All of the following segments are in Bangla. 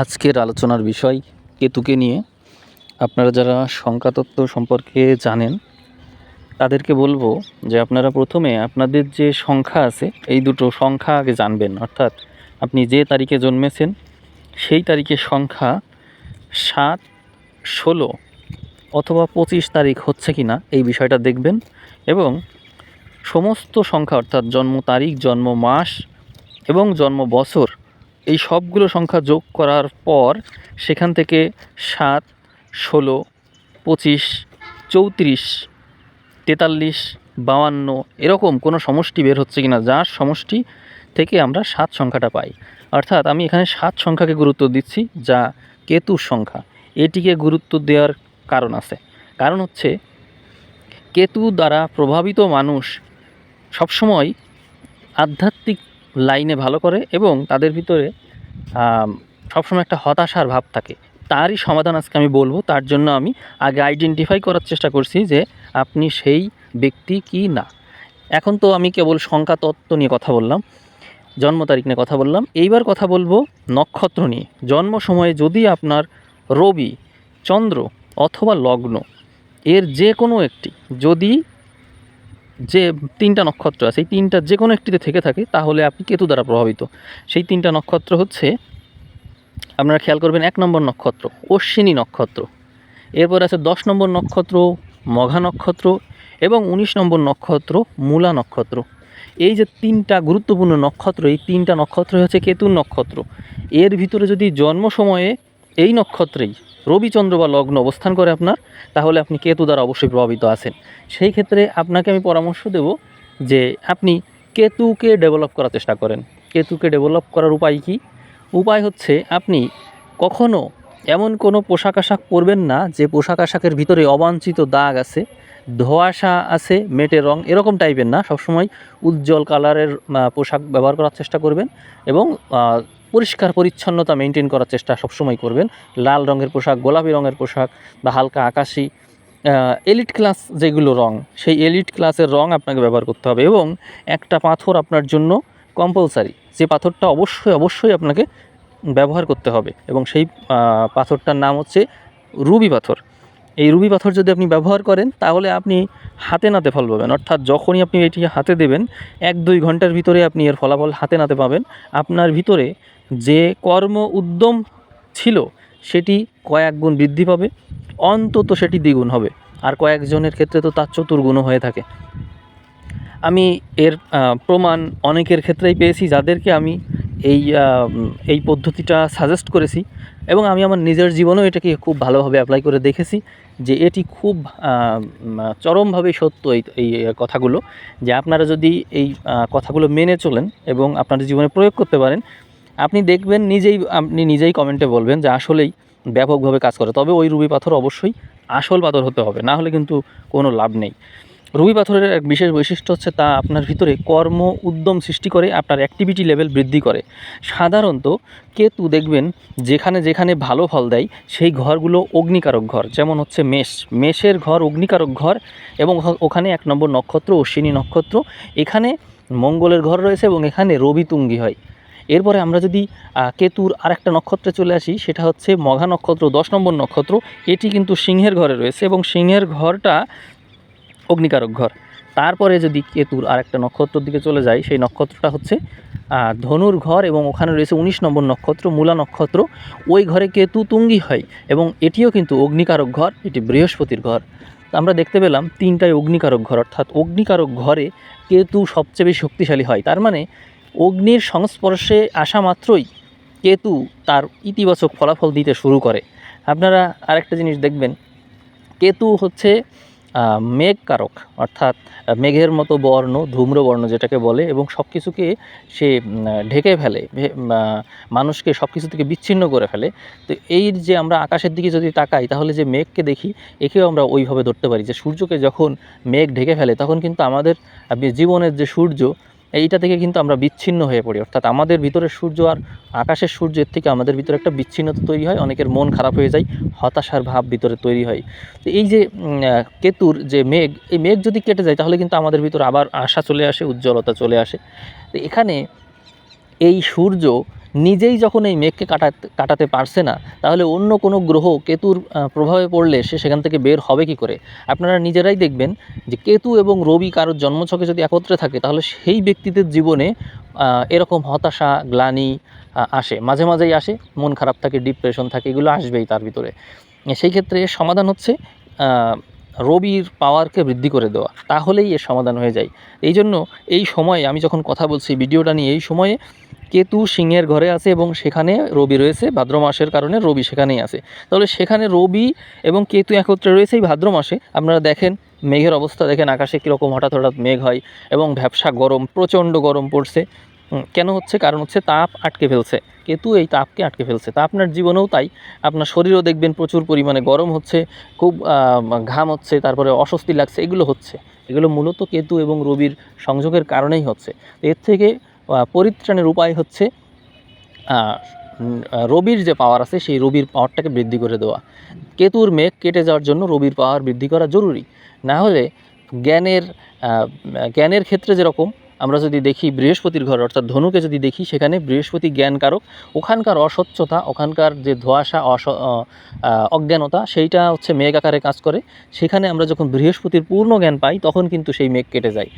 আজকের আলোচনার বিষয় কেতুকে নিয়ে। আপনারা যারা সংখ্যাতত্ত্ব সম্পর্কে জানেন, তাদেরকে বলব যে আপনারা প্রথমে আপনাদের যে সংখ্যা আছে, এই দুটো সংখ্যা আগে জানবেন। অর্থাৎ আপনি যে তারিখে জন্মেছেন, সেই তারিখের সংখ্যা সাত, ষোলো অথবা পঁচিশ তারিখ হচ্ছে কি না এই বিষয়টা দেখবেন এবং সমস্ত সংখ্যা, অর্থাৎ জন্ম তারিখ, জন্ম মাস এবং জন্ম বছর এই সবগুলো সংখ্যা যোগ করার পর সেখান থেকে সাত, ষোলো, পঁচিশ, চৌত্রিশ, তেতাল্লিশ, বাউান্ন এরকম কোনো সমষ্টি বের হচ্ছে কিনা, যার সমষ্টি থেকে আমরা সাত সংখ্যাটা পাই। অর্থাৎ আমি এখানে সাত সংখ্যাকে গুরুত্ব দিচ্ছি, যা কেতুর সংখ্যা। এটিকে গুরুত্ব দেওয়ার কারণ আছে। কারণ হচ্ছে, কেতু দ্বারা প্রভাবিত মানুষ সবসময় আধ্যাত্মিক লাইনে ভালো করে এবং তাদের ভিতরে সবসময় একটা হতাশার ভাব থাকে। তারই সমাধান আজকে আমি বলব। তার জন্য আমি আগে আইডেন্টিফাই করার চেষ্টা করছি যে আপনি সেই ব্যক্তি কি না। এখন তো আমি কেবল সংখ্যা তত্ত্ব নিয়ে কথা বললাম, জন্ম তারিখ নিয়ে কথা বললাম। এইবার কথা বলব নক্ষত্র নিয়ে। জন্ম সময়ে যদি আপনার রবি, চন্দ্র অথবা লগ্ন, এর যে কোনো একটি, যদি যে তিনটা নক্ষত্র আছে, এই তিনটা যে কোনো একটিতে থেকে থাকে, তাহলে আপনি কেতু দ্বারা প্রভাবিত। সেই তিনটা নক্ষত্র হচ্ছে, আপনারা খেয়াল করবেন, এক নম্বর নক্ষত্র, অশ্বিনী নক্ষত্র। এরপর আছে দশ নম্বর নক্ষত্র, মঘা নক্ষত্র এবং উনিশ নম্বর নক্ষত্র, মূলা নক্ষত্র। এই যে তিনটা গুরুত্বপূর্ণ নক্ষত্র, এই তিনটা নক্ষত্র হচ্ছে কেতুর নক্ষত্র। এর ভিতরে যদি জন্ম সময়ে এই নক্ষত্রেই রবিচন্দ্র বা লগ্ন অবস্থান করে আপনার, তাহলে আপনি কেতু দ্বারা অবশ্যই প্রভাবিত আছেন। সেই ক্ষেত্রে আপনাকে আমি পরামর্শ দেব যে আপনি কেতুকে ডেভেলপ করার চেষ্টা করেন। কেতুকে ডেভেলপ করার উপায় কি? উপায় হচ্ছে আপনি কখনো এমন কোনো পোশাক আশাক পরবেন না যে পোশাক আশাকের ভিতরে অবাঞ্ছিত দাগ আছে ধোঁয়াশা আছে, মেটে রং এরকম টাইপের না। সবসময় উজ্জ্বল কালারের পোশাক ব্যবহার করার চেষ্টা করবেন এবং পরিষ্কার পরিচ্ছন্নতা মেনটেন করার চেষ্টা সবসময় করবেন। লাল রঙের পোশাক, গোলাপি রঙের পোশাক বা হালকা আকাশি এলিট ক্লাস যেগুলো রং, সেই এলিট ক্লাসের রং আপনাকে ব্যবহার করতে হবে এবং একটা পাথর আপনার জন্য কম্পালসারি যে পাথরটা অবশ্যই অবশ্যই আপনাকে ব্যবহার করতে হবে এবং সেই পাথরটার নাম হচ্ছে রুবি পাথর। এই রুবি পাথর যদি আপনি ব্যবহার করেন, তাহলে আপনি হাতে নাতে ফল পাবেন। অর্থাৎ যখনই আপনি এটি হাতে দেবেন, এক দুই ঘণ্টার ভিতরে আপনি এর ফলাফল হাতে নাতে পাবেন। আপনার ভিতরে যে কর্ম উদ্যম ছিল, সেটি কয়েক গুণ বৃদ্ধি পাবে, অন্তত সেটি দ্বিগুণ হবে। আর কয়েকজনের ক্ষেত্রে তো তার চতুর্গুণও হয়ে থাকে। আমি এর প্রমাণ অনেকের ক্ষেত্রেই পেয়েছি, যাদেরকে আমি এই এই পদ্ধতিটা সাজেস্ট করেছি এবং আমি আমার নিজের জীবনেও এটাকে খুব ভালোভাবে অ্যাপ্লাই করে দেখেছি যে এটি খুব চরমভাবে সত্য এই এই কথাগুলো। যে আপনারা যদি এই কথাগুলো মেনে চলেন এবং আপনাদের জীবনে প্রয়োগ করতে পারেন আপনি দেখবেন নিজেই, আপনি নিজেই কমেন্টে বলবেন যে আসলেই ব্যাপকভাবে কাজ করে। তবে ওই রুবি পাথর অবশ্যই আসল পাথর হতে হবে, না হলে কিন্তু কোনো লাভ নেই। রুবি পাথরের এক বিশেষ বৈশিষ্ট্য হচ্ছে তা আপনার ভিতরে কর্ম উদ্যম সৃষ্টি করে, আপনার অ্যাক্টিভিটি লেভেল বৃদ্ধি করে। সাধারণত কেতু দেখবেন যেখানে যেখানে ভালো ফল দেয়, সেই ঘরগুলো অগ্নিকারক ঘর, যেমন হচ্ছে মেষ। মেষের ঘর অগ্নিকারক ঘর এবং ওখানে এক নম্বর নক্ষত্র, অশ্বিনী নক্ষত্র। এখানে মঙ্গলের ঘর রয়েছে এবং এখানে রবি তুঙ্গি হয়। এরপরে আমরা যদি কেতুর আরেকটা নক্ষত্রে চলে আসি, সেটা হচ্ছে মঘা নক্ষত্র, দশ নম্বর নক্ষত্র। এটি কিন্তু সিংহের ঘরে রয়েছে এবং সিংহের ঘরটা অগ্নিকারক ঘর। তারপরে যদি কেতুর আরেকটা নক্ষত্রের দিকে চলে যাই, সেই নক্ষত্রটা হচ্ছে ধনুর ঘর এবং ওখানে রয়েছে উনিশ নম্বর নক্ষত্র, মূলা নক্ষত্র। ওই ঘরে কেতু তুঙ্গি হয় এবং এটিও কিন্তু অগ্নিকারক ঘর, এটি বৃহস্পতির ঘর। আমরা দেখতে পেলাম তিনটাই অগ্নিকারক ঘর, অর্থাৎ অগ্নিকারক ঘরে কেতু সবচেয়ে বেশি শক্তিশালী হয়। তার মানে অগ্নির সংস্পর্শে আসা মাত্রই কেতু তার ইতিবাচক ফলাফল দিতে শুরু করে। আপনারা আরেকটা জিনিস দেখবেন কেতু হচ্ছে আহ, মেঘকারক অর্থাৎ মেঘের মতো বর্ণ ধূম্রবর্ণ যেটাকে বলে এবং সব কিছুকে সে ঢেকে ফেলে মানুষকে সব কিছু থেকে বিচ্ছিন্ন করে ফেলে। তো এই যে আমরা আকাশের দিকে যদি তাকাই তাহলে যে মেঘকে দেখি একেও আমরা ওইভাবে ধরতে পারি যে সূর্যকে যখন মেঘ ঢেকে ফেলে তখন কিন্তু আমাদের জীবনের যে সূর্য এইটা থেকে কিন্তু আমরা বিচ্ছিন্ন হয়ে পড়ি। অর্থাৎ আমাদের ভিতরে সূর্য আর আকাশের সূর্যের থেকে আমাদের ভিতরে একটা বিচ্ছিন্নতা তৈরি হয়, অনেকের মন খারাপ হয়ে যায়, হতাশার ভাব ভিতরে তৈরি হয়। তো এই যে কেতুর যে মেঘ, এই মেঘ যদি কেটে যায়, তাহলে কিন্তু আমাদের ভিতরে আবার আশা চলে আসে, উজ্জ্বলতা চলে আসে। তো এখানে এই সূর্য নিজেই যখন এই মেঘকে কাটাতে কাটাতে পারছে না, তাহলে অন্য কোনো গ্রহ কেতুর প্রভাবে পড়লে সে সেখান থেকে বের হবে কি করে? আপনারা নিজেরাই দেখবেন যে কেতু এবং রবি কারোর জন্মছকে যদি একত্রে থাকে, তাহলে সেই ব্যক্তিদের জীবনে এরকম হতাশা, গ্লানি আসে। মাঝে মাঝেই আসে, মন খারাপ থাকে, ডিপ্রেশন থাকে, এগুলো আসবেই তার ভিতরে। সেই ক্ষেত্রে এর সমাধান হচ্ছে রবির পাওয়ারকে বৃদ্ধি করে দেওয়া। তাহলেই এর সমাধান হয়ে যায়। এই জন্য এই সময়ে আমি যখন কথা বলছি, ভিডিওটা নিয়ে এই সময়ে কেতু সিংহের ঘরে আছে এবং সেখানে রবি রয়েছে। ভাদ্র মাসের কারণে রবি সেখানেই আছে। তাহলে সেখানে রবি এবং কেতু একত্রে রয়েছে এই ভাদ্র মাসে। আপনারা দেখেন, মেঘের অবস্থা দেখেন, আকাশে কীরকম হঠাৎ হঠাৎ মেঘ হয় এবং ভ্যাবসা গরম, প্রচণ্ড গরম পড়ছে। কেন হচ্ছে? কারণ হচ্ছে তাপ আটকে ফেলছে। কেতু এই তাপকে আটকে ফেলছে। তা আপনার জীবনেও তাই। আপনার শরীরও দেখবেন প্রচুর পরিমাণে গরম হচ্ছে, খুব ঘাম হচ্ছে, তারপরে অস্বস্তি লাগছে, এগুলো হচ্ছে। এগুলো মূলত কেতু এবং রবির সংযোগের কারণেই হচ্ছে। এর থেকে পরিত্রাণের উপায় হচ্ছে রবির যে পাওয়ার আছে, সেই রবির পাওয়ারটাকে বৃদ্ধি করে দেওয়া। কেতুর মেঘ কেটে যাওয়ার জন্য রবির পাওয়ার বৃদ্ধি করা জরুরি। না হলে জ্ঞানের জ্ঞানের ক্ষেত্রে যেরকম, আমরা যদি দেখি বৃহস্পতির ঘর, অর্থাৎ ধনুকে যদি দেখি, সেখানে বৃহস্পতি জ্ঞানকারক। ওখানকার অস্বচ্ছতা, ওখানকার যে ধোঁয়াশা, অস অজ্ঞানতা, সেইটা হচ্ছে মেঘ আকারে কাজ করে। সেখানে আমরা যখন বৃহস্পতির পূর্ণ জ্ঞান পাই, তখন কিন্তু সেই মেঘ কেটে যায়।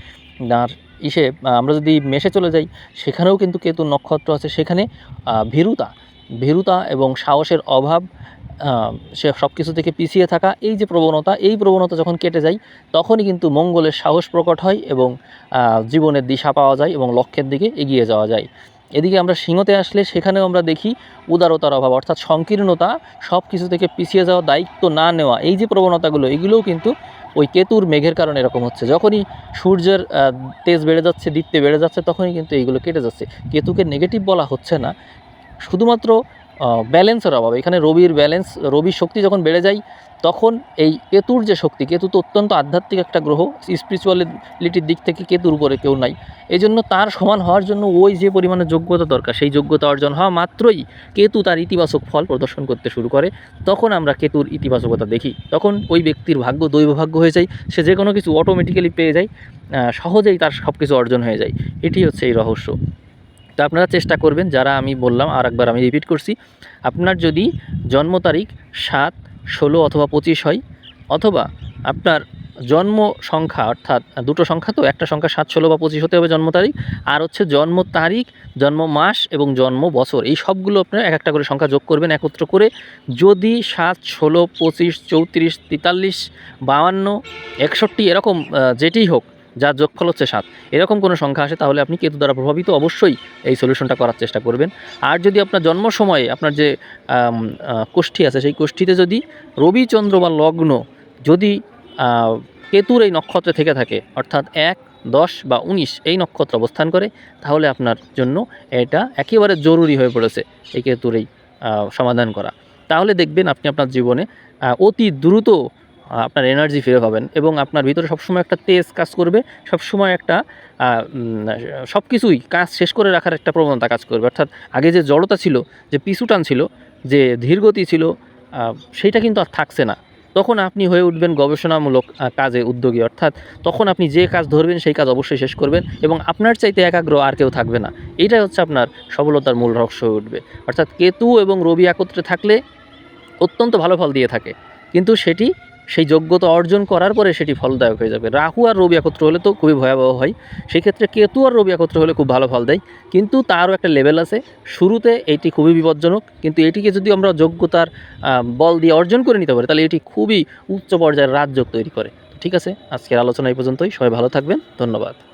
আর ইসে আমরা যদি মেষে চলে যাই, সেখানেও কিন্তু কেতু নক্ষত্র আছে। সেখানে ভীরুতা ভীরুতা এবং সাহসের অভাব সে সব কিছু থেকে পিছিয়ে থাকা, এই যে প্রবণতা, এই প্রবণতা যখন কেটে যায়, তখনই কিন্তু মঙ্গলের সাহস প্রকট হয় এবং জীবনের দিশা পাওয়া যায় এবং লক্ষ্যের দিকে এগিয়ে যাওয়া যায়। এদিকে আমরা সিংহতে আসলে সেখানেও আমরা দেখি উদারতার অভাব, অর্থাৎ সংকীর্ণতা সব কিছু থেকে পিছিয়ে যাওয়া, দায়িত্ব না নেওয়া, এই যে প্রবণতাগুলো, এগুলোও কিন্তু ওই কেতুর মেঘের কারণে এরকম হচ্ছে। যখনই সূর্যের তেজ বেড়ে যাচ্ছে, দীপ্তি বেড়ে যাচ্ছে, তখনই কিন্তু এইগুলো কেটে যাচ্ছে। কেতুকে নেগেটিভ বলা হচ্ছে না। শুধুমাত্র ব্যালেন্সের অভাব। এখানে রবির ব্যালেন্স রবির শক্তি যখন বেড়ে যায়, তখন এই কেতুর যে শক্তি, কেতু তো অত্যন্ত আধ্যাত্মিক একটা গ্রহ স্পিরিচুয়ালিটির দিক থেকে কেতুর উপরে কেউ নাই। এই জন্য তার সমান হওয়ার জন্য ওই যে পরিমাণে যোগ্যতা দরকার, সেই যোগ্যতা অর্জন হওয়া মাত্রই কেতু তার ইতিবাচক ফল প্রদর্শন করতে শুরু করে। তখন আমরা কেতুর ইতিবাচকতা দেখি। তখন ওই ব্যক্তির ভাগ্য দৈব ভাগ্য হয়ে যায়, সে যে কোনো কিছু অটোমেটিক্যালি পেয়ে যায় সহজেই তার সব কিছু অর্জন হয়ে যায়। এটি হচ্ছে এই রহস্য। তো আপনারা চেষ্টা করবেন, যারা আমি বললাম আর একবার আমি রিপিট করছি, আপনার যদি জন্ম তারিখ সাত, ষোলো অথবা পঁচিশ হয়, অথবা আপনার জন্ম সংখ্যা অর্থাৎ দুটো সংখ্যা তো, একটা সংখ্যা সাত, ষোলো বা পঁচিশ হতে হবে জন্ম তারিখ, আর হচ্ছে জন্ম তারিখ, জন্ম মাস এবং জন্ম বছর, এই সবগুলো আপনারা এক একটা করে সংখ্যা যোগ করবেন, একত্র করে যদি সাত, ষোলো, পঁচিশ, চৌত্রিশ, তেতাল্লিশ, বাউান্ন, একষট্টি, এরকম যেটিই হোক যার যোগফল হচ্ছে সাত। এরকম কোনো সংখ্যা আসে, তাহলে আপনি কেতু দ্বারা প্রভাবিত অবশ্যই এই সলিউশনটা করার চেষ্টা করবেন। আর যদি আপনার জন্ম সময়ে আপনার যে কোষ্ঠী আছে, সেই কোষ্ঠীতে যদি রবিচন্দ্র বা লগ্ন যদি কেতুর এই নক্ষত্রে থেকে থাকে, অর্থাৎ এক, দশ বা উনিশ এই নক্ষত্র অবস্থান করে, তাহলে আপনার জন্য এটা একেবারে জরুরি হয়ে পড়েছে এই কেতুর এই সমাধান করা। তাহলে দেখবেন আপনি আপনার জীবনে অতি দ্রুত আপনার এনার্জি ফিরে পাবেন এবং আপনার ভিতরে সবসময় একটা তেজ কাজ করবে, সবসময় একটা সব কিছুই কাজ শেষ করে রাখার একটা প্রবণতা কাজ করবে। অর্থাৎ আগে যে জড়তা ছিল, যে পিছুটান ছিল, যে ধীরগতি ছিল সেইটা কিন্তু আর থাকছে না। তখন আপনি হয়ে উঠবেন গবেষণামূলক কাজে উদ্যোগী। অর্থাৎ তখন আপনি যে কাজ ধরবেন, সেই কাজ অবশ্যই শেষ করবেন এবং আপনার চাইতে একাগ্র আর কেউ থাকবে না। এইটাই হচ্ছে আপনার সফলতার মূল রহস্য হয়ে উঠবে। অর্থাৎ কেতু এবং রবি একত্রে থাকলে অত্যন্ত ভালো ফল দিয়ে থাকে। কিন্তু সেটি সেই যোগ্যতা অর্জন করার পরে সেটি ফলদায়ক হয়ে যাবে। রাহু আর রবি একত্র হলে তো খুবই ভয়াবহ হয়। সেক্ষেত্রে কেতু আর রবি একত্র হলে খুব ভালো ফল দেয়। কিন্তু তারও একটা লেভেল আছে। শুরুতে এটি খুবই বিপজ্জনক। কিন্তু এটিকে যদি আমরা যোগ্যতার বল দিয়ে অর্জন করে নিতে পারি, তাহলে এটি খুবই উচ্চ পর্যায়ের রাজযোগ তৈরি করে। ঠিক আছে? আজকের আলোচনা এই পর্যন্তই। সবাই ভালো থাকবেন। ধন্যবাদ।